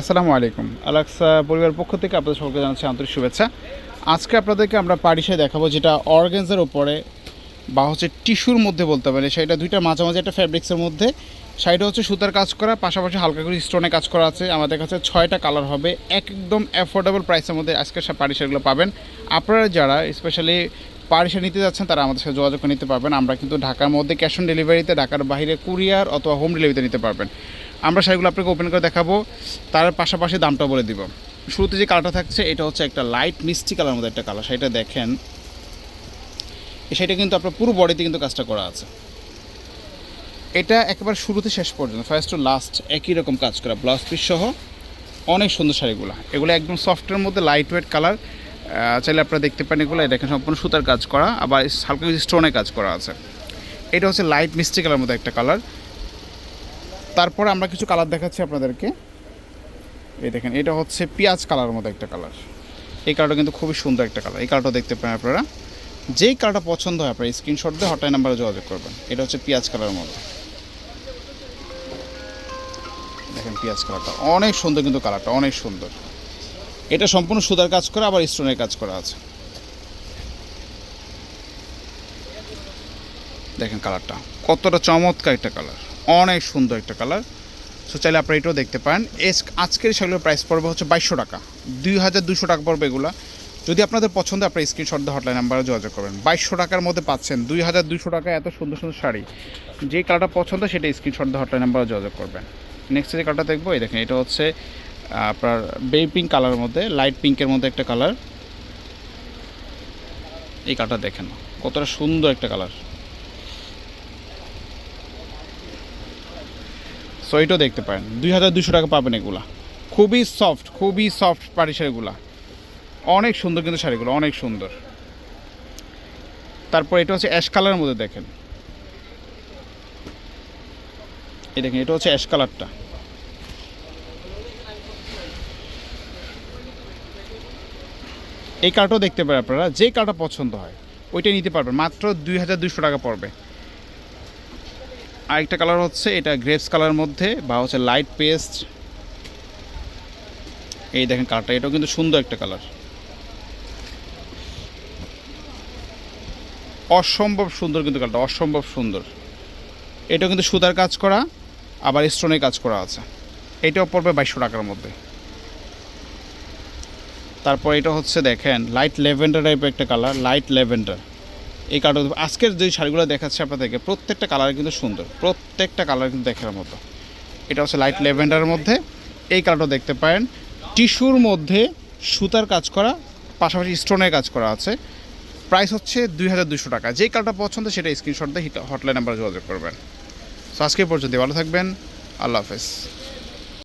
আসসালামু আলাইকুম। আলাক্সা পরিবারের পক্ষ থেকে আপনাদের সকলকে জানাচ্ছি আন্তরিক শুভেচ্ছা। আজকে আপনাদেরকে আমরা পারিশায় দেখাবো যেটা অর্গেন্সের উপরে বা হচ্ছে টিস্যুর মধ্যে বলতে পারে সেটা দুইটা মাঝামাঝি একটা ফ্যাব্রিক্সের মধ্যে। সাইডে হচ্ছে সুতার কাজ করা, পাশাপাশি হালকা করে স্টোনে কাজ করা আছে। আমাদের কাছে ছয়টা কালার হবে। একদম অ্যাফোর্ডেবল প্রাইসের মধ্যে আজকে সব পারিশাগুলো পাবেন। আপনারা যারা স্পেশালি পারিশা নিতে যাচ্ছেন, তারা আমাদের সাথে যোগাযোগ নিতে পারবেন। আমরা কিন্তু ঢাকার মধ্যে ক্যাশ অন ডেলিভারিতে ঢাকার বাইরে কুরিয়ার অথবা হোম ডেলিভারিতে নিতে পারবেন। আমরা শাড়িগুলো আপনাকে ওপেন করে দেখাবো। তার পাশাপাশি দামটা বলে দিব। শুরুতে যে কালারটা থাকছে, এটা হচ্ছে একটা লাইট মিষ্টি কালার মধ্যে একটা কালার সেটা দেখেন। সেটা কিন্তু আপনার পুরো বডিতে কিন্তু কাজটা করা আছে। এটা একেবারে শুরুতে শেষ পর্যন্ত ফার্স্ট টু লাস্ট একই রকম কাজ করা। ব্লাউজ পিস সহ অনেক সুন্দর শাড়িগুলো। এগুলো একদম সফটের মধ্যে লাইট ওয়েট কালার চাইলে আপনারা দেখতে পারেন এগুলো। দেখেন সম্পূর্ণ সুতার কাজ করা, আবার হালকা স্টোনে কাজ করা আছে। এটা হচ্ছে লাইট মিষ্টি কালার মধ্যে একটা কালার তারপর আমরা কিছু কালার দেখাচ্ছি আপনাদেরকে। এই দেখেন, এটা হচ্ছে পেঁয়াজ কালার মতো একটা কালার এই কালারটা কিন্তু খুবই সুন্দর একটা কালার এই কালারটা দেখতে পারেন আপনারা। যেই কালারটা পছন্দ হয় আপনারা স্ক্রিনশট দিয়ে হটলাইন নাম্বারে যোগাযোগ করবেন। এটা হচ্ছে পেঁয়াজ কালারের মতো। দেখেন পেঁয়াজ কালারটা অনেক সুন্দর কিন্তু কালারটা অনেক সুন্দর। এটা সম্পূর্ণ সুতার কাজ করা, আবার স্টোনের কাজ করা আছে। দেখেন কালারটা কতটা চমৎকার একটা কালার অনেক সুন্দর একটা কালার। সো চাইলে আপনারা এটাও দেখতে পারেন। এস, আজকের সেগুলোর প্রাইস পড়বে হচ্ছে বাইশশো টাকা। দুই হাজার দুশো টাকা পড়বে এগুলো। যদি আপনাদের পছন্দ, আপনার স্ক্রিনশট দিয়ে হটলাইন নাম্বারে যোগাযোগ করবেন। বাইশশো টাকার মধ্যে পাচ্ছেন দুই হাজার দুশো টাকা এত সুন্দর সুন্দর শাড়ি। যে কালারটা পছন্দ, সেটা স্ক্রিনশট দিয়ে হটলাইন নাম্বারে যোগাযোগ করবেন। নেক্সট যে কালারটা দেখব, এই দেখেন, এটা হচ্ছে আপনার বেবি পিঙ্ক কালারের মধ্যে লাইট পিঙ্কের মধ্যে একটা কালার এই কালারটা দেখেন, কতটা সুন্দর একটা কালার সো এটাও দেখতে পারেন। দুই হাজার দুশো টাকা পাবেন এগুলা। খুবই সফট খুবই সফট পাটি শাড়িগুলা অনেক সুন্দর কিন্তু শাড়িগুলো, অনেক সুন্দর। তারপর এটা হচ্ছে অ্যাশ কালারের মধ্যে দেখেন। এই দেখেন, এটা হচ্ছে অ্যাশ কালারটা এই কালারটাও দেখতে পারেন আপনারা, যে কালারটা পছন্দ হয়, ওইটাই নিতে পারবেন। মাত্র দুই হাজার দুশো টাকা পড়বে। আরেকটা কালার হচ্ছে, এটা গ্রেপস কালার মধ্যে বা হচ্ছে লাইট পেস্ট এই দেখেন কালারটা এটাও কিন্তু সুন্দর একটা কালার অসম্ভব সুন্দর কিন্তু কালারটা অসম্ভব সুন্দর। এটাও কিন্তু সুতার কাজ করা, আবার স্টোনের কাজ করা আছে। এটাও পড়বে বাইশশো টাকার মধ্যে। তারপর এটা হচ্ছে দেখেন লাইট লেভেন্ডার টাইপের একটা কালার লাইট লেভেন্ডার এই কালারটা আজকের যে শাড়িগুলো দেখাচ্ছে আপনাদেরকে, প্রত্যেকটা কালার কিন্তু সুন্দর। প্রত্যেকটা কালার কিন্তু দেখার মতো। এটা হচ্ছে লাইট লেভেন্ডারের মধ্যে। এই কালারটা দেখতে পারেন। টিস্যুর মধ্যে সুতার কাজ করা, পাশাপাশি স্টোনের কাজ করা আছে। প্রাইস হচ্ছে দুই হাজার দুশো টাকা। যেই কালারটা পছন্দ সেটা স্ক্রিনশট দিয়ে হটলাইন নাম্বারে যোগাযোগ করবেন। সো আজকে পর্যন্ত ভালো থাকবেন। আল্লাহ হাফেজ।